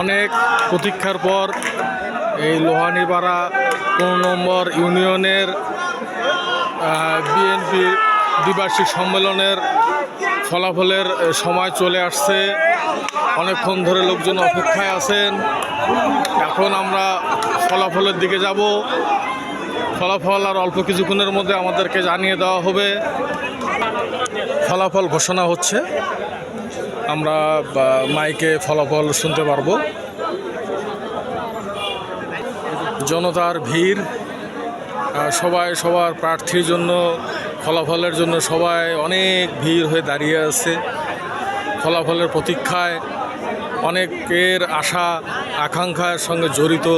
অনেক প্রতীক্ষার পর এই লোহানীপাড়া পনেরো নম্বর ইউনিয়নের বিএনপি দ্বিবার্ষিক সম্মেলনের ফলাফলের সময় চলে আসছে। অনেকক্ষণ ধরে লোকজন অপেক্ষায় আছেন। এখন আমরা ফলাফলের দিকে যাব। ফলাফল আর অল্প কিছুক্ষণের মধ্যে আমাদেরকে জানিয়ে দেওয়া হবে। ফলাফল ঘোষণা হচ্ছে। আমরা মাইকে ফলাফল শুনতে পারব। জনতার ভিড় সবাই সবার প্রার্থীর জন্য, ফলাফলের জন্য সবাই অনেক ভিড় হয়ে দাঁড়িয়ে আছে। ফলাফলের প্রতীক্ষায় অনেকের আশা, আকাঙ্ক্ষার সঙ্গে জড়িত।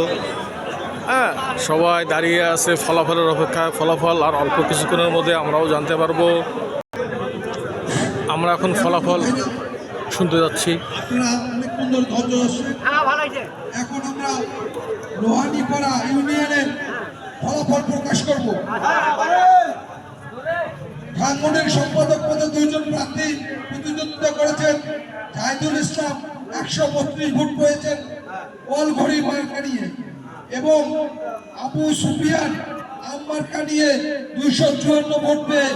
হ্যাঁ সবাই দাঁড়িয়ে আছে ফলাফলের অপেক্ষায়। ফলাফল আর অল্প কিছুক্ষণের মধ্যে আমরাও জানতে পারব। আমরা এখন ফলাফল শুনতে যাচ্ছি। আপনারা অনেক সুন্দর এখন আমরা লোহানীপাড়া ইউনিয়নের ফলাফল প্রকাশ করব। ধানমন্ডির সম্পাদক পদে দুইজন প্রার্থী প্রতিদ্বন্দ্বিতা করেছেন। জাহিদুল ইসলাম একশো বত্রিশ ভোট পেয়েছেন অল ঘড়ি মার্কা নিয়ে। এবং আবু সুফিয়ান আম মার্কা নিয়ে দুইশো চুয়ান্ন ভোট পেয়ে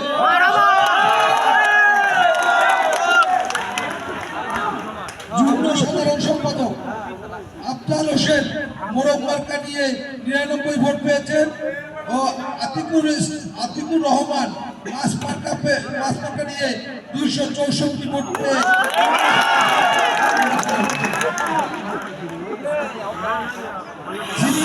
সাধারণ সম্পাদক আফজাল হোসেন মোরগ মার্কা নিয়ে নিরানব্বই ভোট পেয়েছেন ও আতিকুর আতিকুর রহমান মাস মার্কা মাস মার্কা নিয়ে দুইশো চৌষট্টি ভোট পেয়ে যিনি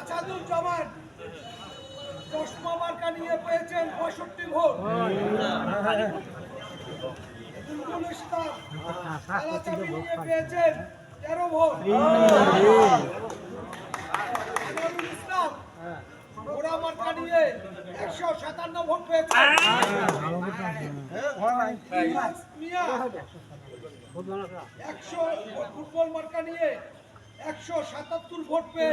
আসাদুল জামান চশমা মার্কা নিয়ে পেয়েছেন পঁয়ষট্টি ভোট পেয়েছেন তেরো ভোট ঘোড়া মার্কা নিয়ে একশো সাতান্ন ভোট মিয়া একশো ফুটবল মার্কা নিয়ে একশো সাতাত্তর ভোট পেয়ে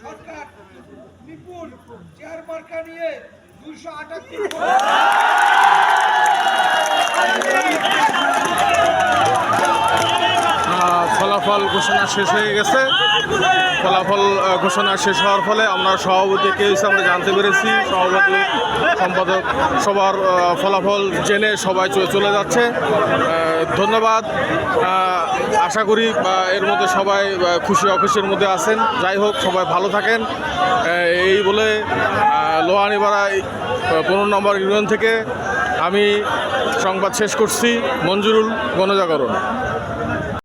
সরকার বিপুল চেয়ার মার্কা নিয়ে দুশো আটাত্তর ভোট আহ, ফলাফল ঘোষণা শেষ হয়ে গেছে। ফলাফল ঘোষণা শেষ হওয়ার ফলে আমরা সভাপতি কে হয়েছে আমরা জানতে পেরেছি। সভাপতি সম্পাদক সবার ফলাফল জেনে সবাই চলে যাচ্ছে। ধন্যবাদ। আশা করি এর মধ্যে সবাই খুশি অফিসের মধ্যে আছেন। যাই হোক, সবাই ভালো থাকেন। এই বলে লোহানিপাড়া পনেরো নম্বর ইউনিয়ন থেকে আমি সংবাদ শেষ করছি। মঞ্জুরুল গণজাগরণ।